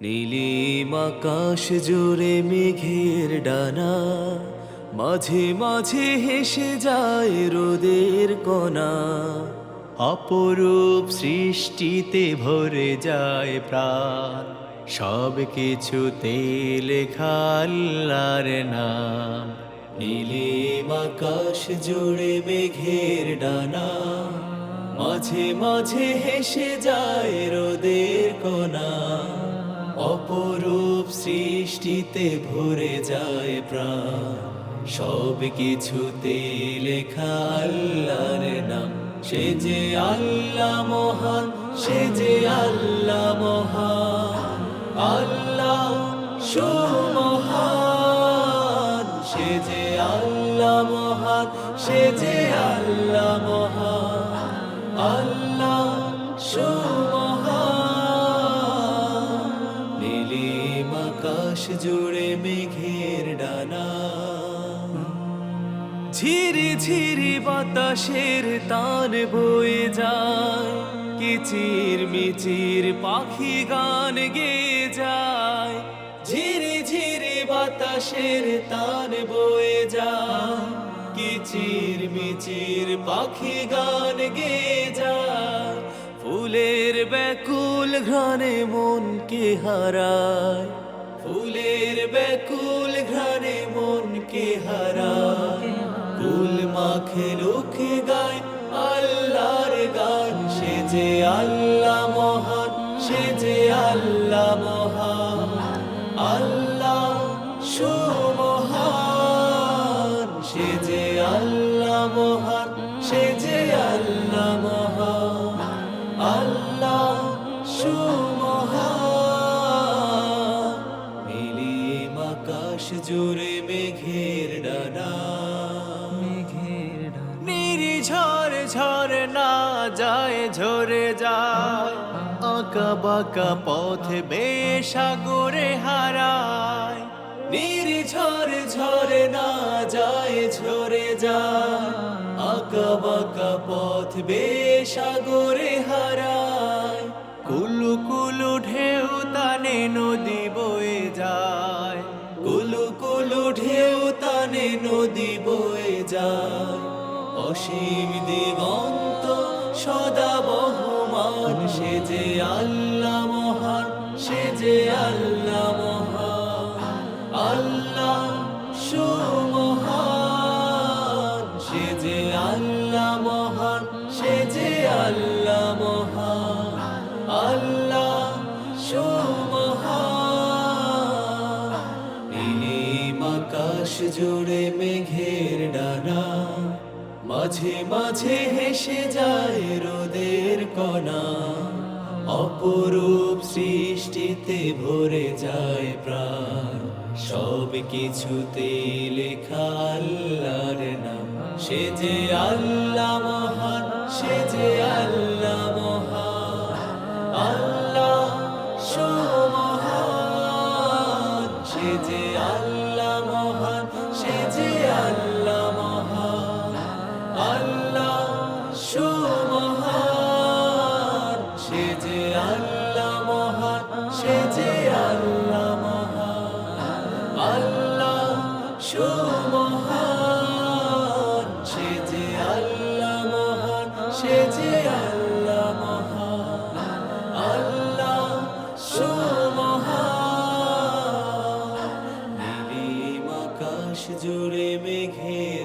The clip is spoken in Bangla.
নীলিম আকাশ জুড়ে মেঘের ডানা, মাঝে মাঝে হেসে যায় রোদের কণা। অপরূপ সৃষ্টিতে ভরে যায় প্রাণ, সব কিছুতে লেখা আল্লাহর নাম। নীলিম আকাশ জুড়ে মেঘের ডানা, মাঝে মাঝে হেসে যায় রোদের কণা। অপরূপ সৃষ্টিতে ভরে যায় প্রাণ। সব কিছুতে লেখা আল্লাহর নাম। সে যে আল্লাহ মহান, সে যে আল্লাহ মহান। আল্লাহ সুমহান। সে যে আল্লাহ মহান, সে যে আল্লাহ মহান। মেঘের ডানা। ঝিরি ঝিরি বাতাসের তান বয়ে যায়, কিচির মিচির পাখি গান গেয়ে যায়। ঝিরি ঝিরি বাতাসের তান বয়ে যায়, কিচির মিচির পাখি গান গেয়ে যায়। ফুলের ব্যাকুল ঘ্রাণে মনকে হারায় ফুলের বেকুল ঘ্রাণে মনকে হারায় ফুল মাখে লোকে গায়, আল্লাহর গান। সে যে আল্লাহ মহান, সে যে আল্লাহ মহান। আল্লাহ সুমহান, সে যে আল্লাহ মহান, সে যে আল্লাহ মহান। আল্লাহ সুমহান ডানা নির্ঝর ঝর না যায়, ঝরে যায়। আঁকা বাঁকা পথ বেসাগরে হারায়। নির্ঝর ঝরে না যায়, ঝরে যায়। আঁকা বাঁকা পথ বেসাগরে হারায়। কুলু কুলু ঢেউ তানে নদী বয়ে যায়। ঢেউ তানে নদী বয়ে যায়। অসীম দিগন্ত সদা বহমান। সে যে আল্লাহ মহান, সে যে আল্লাহ মহান। আল্লাহ সুমহান। সে যে আল্লাহ মহান, সে যে আল্লাহ জুড়ে মেঘের ডানা, মাঝে মাঝে হেসে যায় রোদের কণা। অপরূপ সৃষ্টিতে ভরে যায় প্রাণ, সব কিছুতে লেখা আল্লাহর নাম। সে যে আল্লাহ মহান, সে যে আল্লাহ মহান, আল্লাহ সুমহান সে যে আল্লাহ আল্লাহ সে যে সে যে আল্লাহ মহান আল্লাহ জুড়ে ডানা